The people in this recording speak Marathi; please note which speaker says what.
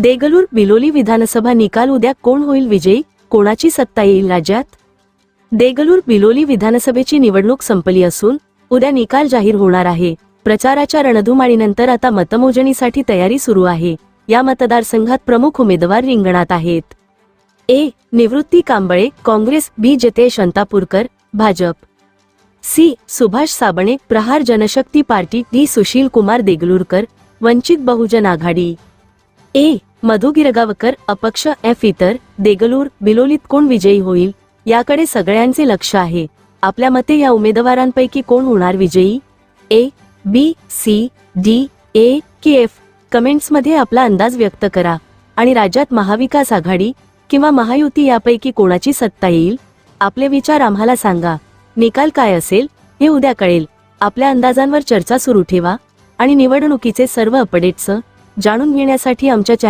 Speaker 1: देगलूर बिलोली विधानसभा निकाल उद्या कोण होईल विजयी? कोणाची सत्ता येईल राज्यात? देगलूर बिलोली विधानसभेची निवडणूक संपली असून उद्या निकाल जाहीर होणार आहे. प्रचाराच्या रणधुमाळीनंतर आता मतमोजणीसाठी तयारी सुरू आहे. या मतदारसंघात प्रमुख उमेदवार रिंगणात आहेत. A. Nivrutti Kamble Congress B. Jitesh Antapurkar Bhajap. C. Subhash Sabne Prahar Janshakti party D. Sushil Kumar Deglurkar Vanchit Bahujan Aghadi. E Madhu Girgaonkar अपक्ष एफ इतर देगलूर बिलोलीत कोण विजयी होईल? याकडे सगळ्यांचे लक्ष आहे. आपल्या मते या उमेदवारांपैकी कोण होणार विजयी? ए बी सी डी ए की एफ कमेंट्समध्ये आपला अंदाज व्यक्त करा. आणि राज्यात महाविकास आघाडी किंवा महायुती यापैकी कोणाची सत्ता येईल? आपले विचार आम्हाला सांगा. निकाल काय असेल हे उद्या कळेल. आपल्या अंदाजांवर चर्चा सुरू ठेवा. आणि निवडणुकीचे सर्व अपडेट्स जाणून घेण्यासाठी आमच्या चॅनल